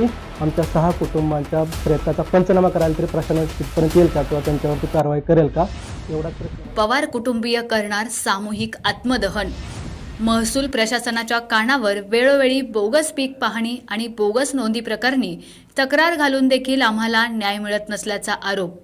की आमच्या सहा कुटुंबांच्या प्रयत्नाचा पंचनामा करायला तरी प्रशासन तिथपर्यंत येईल का किंवा त्यांच्यावरती कारवाई करेल का? एवढा प्रश्न पवार कुटुंबीय करणार सामूहिक आत्मदहन. महसूल प्रशासनाच्या कानावर वेळोवेळी बोगस पीक पाहणी आणि बोगस नोंदी प्रकरणी तक्रार घालून देखील आम्हाला न्याय मिळत नसल्याचा आरोप.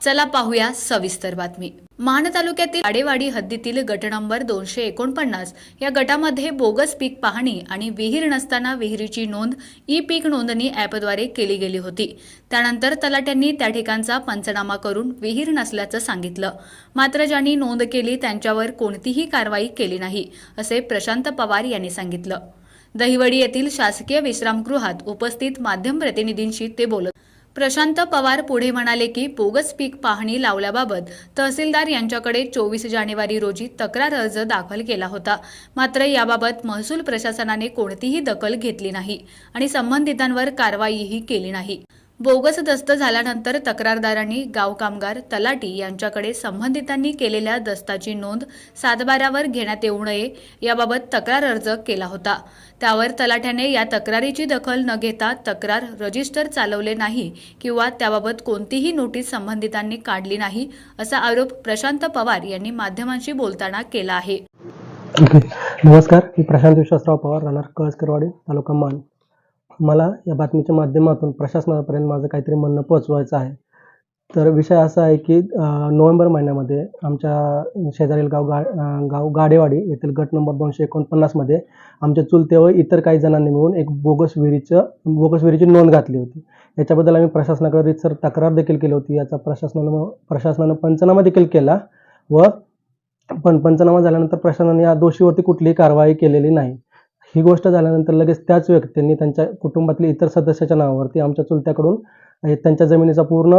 चला पाहूया सविस्तर बातमी. मान तालुक्यातील आडेवाडी हद्दीतील गट नंबर दोनशे एकोणपन्नास या गटामध्ये बोगस पीक पाहणी आणि विहीर नसताना विहिरीची नोंद ई पीक नोंदणी ॲपद्वारे केली गेली होती. त्यानंतर तलाट्यांनी त्या ठिकाणचा पंचनामा करून विहीर नसल्याचं सांगितलं. मात्र ज्यांनी नोंद केली त्यांच्यावर कोणतीही कारवाई केली नाही असे प्रशांत पवार यांनी सांगितलं. दहिवडी येथील शासकीय विश्रामगृहात उपस्थित माध्यम प्रतिनिधींशी ते बोलत प्रशांत पवार पुढे म्हणाले की बोगस पीक पाहणी लावल्याबाबत तहसीलदार यांच्याकडे चोवीस जानेवारी रोजी तक्रार अर्ज दाखल केला होता. मात्र याबाबत महसूल प्रशासनाने कोणतीही दखल घेतली नाही आणि संबंधितांवर कारवाईही केली नाही. बोगस दस्त झाल्यानंतर तक्रारदारांनी गाव कामगार तलाटी यांच्याकडे संबंधितांनी केलेल्या दस्ताची नोंद सातबाऱ्यावर घेण्यात येऊ नये याबाबत तक्रार अर्ज केला होता. त्यावर तलाठ्याने या तक्रारीची दखल न घेता तक्रार रजिस्टर चालवले नाही किंवा त्याबाबत कोणतीही नोटीस संबंधितांनी काढली नाही असा आरोप प्रशांत पवार यांनी माध्यमांशी बोलताना केला आहे. नमस्कार. मी प्रशांत विश्वासराव पवार राहणार कळसकरवाडी तालुका मान. मला या बातमीच्या माध्यमातून प्रशासनापर्यंत माझं काहीतरी म्हणणं पोहोचवायचं आहे. तर विषय असा आहे की नोव्हेंबर महिन्यामध्ये आमच्या शेजारील गाव गा गाव गाडेवाडी येथील गट नंबर दोनशे एकोणपन्नासमध्ये आमच्या चुलते व इतर काही जणांनी मिळून एक बोगस विहिरीचं बोगस विहिरीची नोंद घातली होती. याच्याबद्दल आम्ही प्रशासनाकडे रितसर तक्रार देखील केली होती. याचा प्रशासनानं प्रशासनानं पंचनामा देखील केला व पण पंचनामा झाल्यानंतर प्रशासनाने या दोषीवरती कुठलीही कारवाई केलेली नाही. ही गोष्ट झाल्यानंतर लगेच त्याच व्यक्तींनी त्यांच्या कुटुंबातील इतर सदस्याच्या नावावरती आमच्या चुलत्याकडून त्यांच्या जमिनीचा पूर्ण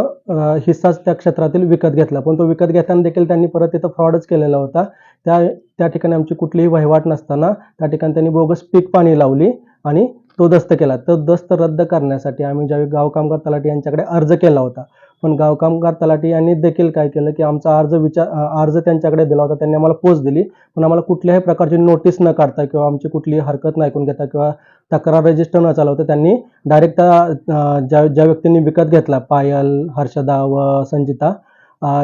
हिस्साच त्या क्षेत्रातील विकत घेतला. पण तो विकत घेताना देखील त्यांनी परत तिथं फ्रॉडच केलेला होता. त्या त्या ठिकाणी आमची कुठलीही वहिवाट नसताना त्या ठिकाणी त्यांनी बोगस पीक पाणी लावली आणि तो दस्त केला. तो दस्त रद्द करण्यासाठी आम्ही ज्यावेळी गाव कामगार तलाठी यांच्याकडे अर्ज केला होता. पण गाव कामगार तलाठी यांनी देखील काय केलं की आमचा अर्ज विचार अर्ज त्यांच्याकडे दिला होता. त्यांनी आम्हाला पोच दिली. पण आम्हाला कुठल्याही प्रकारची नोटीस न काढता किंवा आमची कुठलीही हरकत न ऐकून घेता किंवा तक्रार रजिस्टर न चालवता त्यांनी डायरेक्ट ज्या ज्या व्यक्तींनी विकत घेतला पायल हर्षदा व संजिता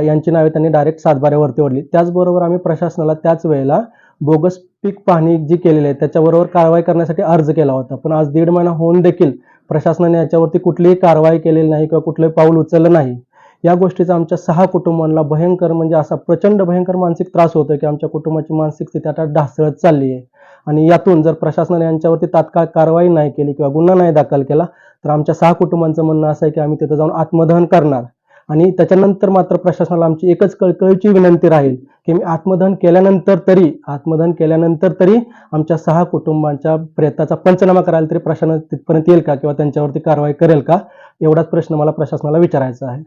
यांची नावे त्यांनी डायरेक्ट सातबाऱ्यावरती ओढली. त्याचबरोबर आम्ही प्रशासनाला त्याच वेळेला बोगस पीक पाहणी जी केलेली आहे त्याच्याबरोबर कारवाई करण्यासाठी अर्ज केला होता. पण आज दीड महिना होऊन देखील प्रशासनाने याच्यावरती कुठलीही कारवाई केलेली नाही किंवा कुठलंही पाऊल उचललं नाही. या गोष्टीचा आमच्या सहा कुटुंबांना भयंकर म्हणजे असा प्रचंड भयंकर मानसिक त्रास होतो की आमच्या कुटुंबाची मानसिक स्थिती आता ढासळत चालली आहे. आणि यातून जर प्रशासनाने यांच्यावरती तात्काळ कारवाई नाही केली किंवा गुन्हा नाही दाखल केला तर आमच्या सहा कुटुंबांचं म्हणणं असं आहे की आम्ही तिथं जाऊन आत्मदहन करणार. आणि त्याच्यानंतर मात्र प्रशासनाला आमची एकच कळकळीची विनंती राहील की मी आत्मदहन केल्यानंतर तरी आत्मदहन केल्यानंतर तरी आमच्या सहा कुटुंबांच्या प्रयत्नाचा पंचनामा करायला तरी प्रशासन तिथपर्यंत येईल का किंवा त्यांच्यावरती कारवाई करेल का? एवढाच प्रश्न मला प्रशासनाला विचारायचा आहे.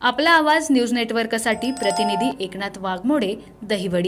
आपला आवाज न्यूज नेटवर्कसाठी प्रतिनिधी एकनाथ वाघमोडे दहिवडी.